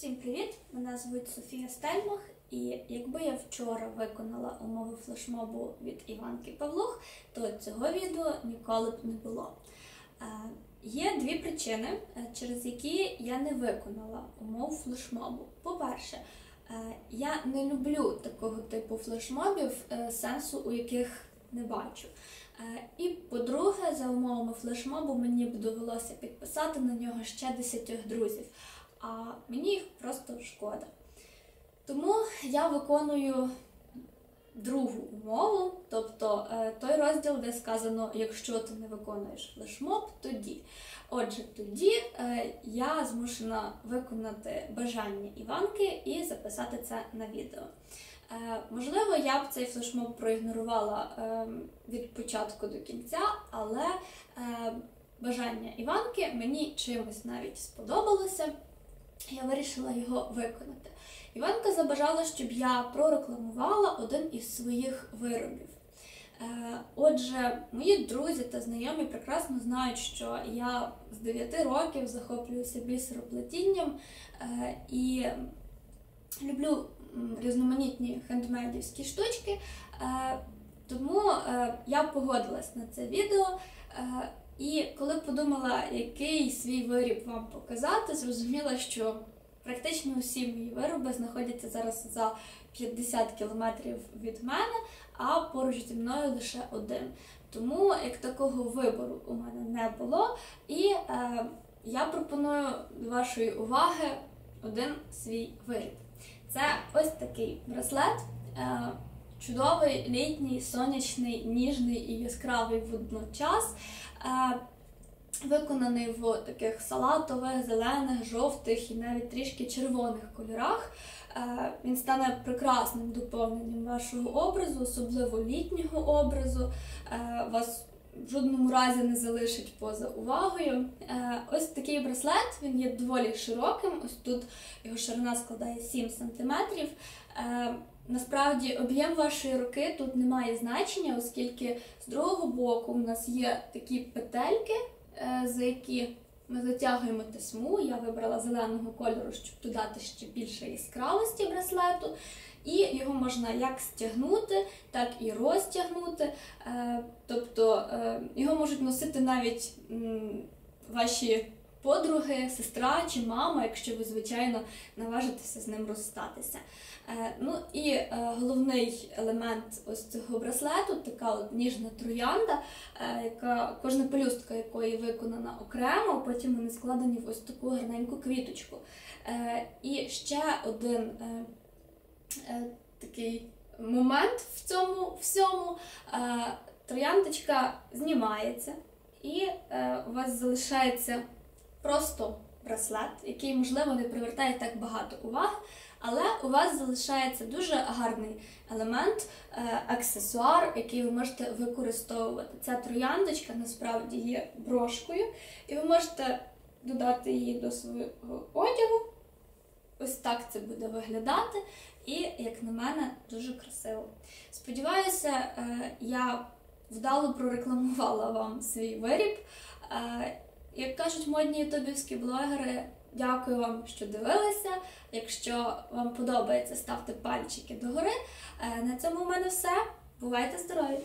Всім привіт! Мене звуть Софія Стельмах, і якби я вчора виконала умови флешмобу від Іванки Павлух, то цього відео ніколи б не було. Е, Є дві причини, е, через які я не виконала умов флешмобу. По-перше, е, я не люблю такого типу флешмобів, е, сенсу у яких не бачу. Е, І по-друге, за умовами флешмобу мені б довелося підписати на нього ще десятьох друзів, а мені їх просто шкода. Тому я виконую другу умову, тобто е, той розділ, де сказано, якщо ти не виконуєш флешмоб, тоді. Отже, тоді е, я змушена виконати бажання Іванки і записати це на відео. Е, Можливо, я б цей флешмоб проігнорувала від початку до кінця, але бажання Іванки мені чимось навіть сподобалося. Я вирішила його виконати. Іванка забажала, щоб я прорекламувала один із своїх виробів. Е, Отже, мої друзі та знайомі прекрасно знають, що я з 9 років захоплююся бісероплетінням е, і люблю різноманітні хендмейдівські штучки. Е, Тому я погодилась на це відео. І коли подумала, який свій виріб вам показати, зрозуміла, що практично усі мої вироби знаходяться зараз за 50 кілометрів від мене, а поруч зі мною лише один. Тому як такого вибору у мене не було. І е, я пропоную до вашої уваги один свій виріб. Це ось такий браслет. Е, чудовий, літній, сонячний, ніжний і яскравий водночас. Е, Виконаний в таких салатових, зелених, жовтих і навіть трішки червоних кольорах. Е, Він стане прекрасним доповненням вашого образу, особливо літнього образу. Е, Вас в жодному разі не залишить поза увагою. Ось такий браслет, він є доволі широким. Ось тут його ширина складає 7 см. Насправді об'єм вашої руки тут не має значення, оскільки з другого боку у нас є такі петельки, е, за які ми затягуємо тесьму. Я вибрала зеленого кольору, щоб додати ще більше яскравості браслету. І його можна як стягнути, так і розтягнути. Е, Тобто е, його можуть носити навіть ваші подруги, сестра чи мама, якщо ви, звичайно, наважитеся з ним розстатися. Е, Ну і е, головний елемент ось цього браслету така от ніжна троянда, е, яка кожна пелюстка якої виконана окремо, потім вони складені в ось таку гарненьку квіточку. І ще один такий момент в цьому всьому. Е, Трояндочка знімається, і у вас залишається просто браслет, який, можливо, не привертає так багато уваги, але у вас залишається дуже гарний елемент, е, аксесуар, який ви можете використовувати. Ця трояндочка насправді є брошкою, і ви можете додати її до свого одягу. Ось так це буде виглядати, і, як на мене, дуже красиво. Сподіваюся, е, я вдало прорекламувала вам свій виріб. Як кажуть модні ютубівські блогери, дякую вам, що дивилися. Якщо вам подобається, ставте пальчики догори. Е, На цьому в мене все. Бувайте здорові!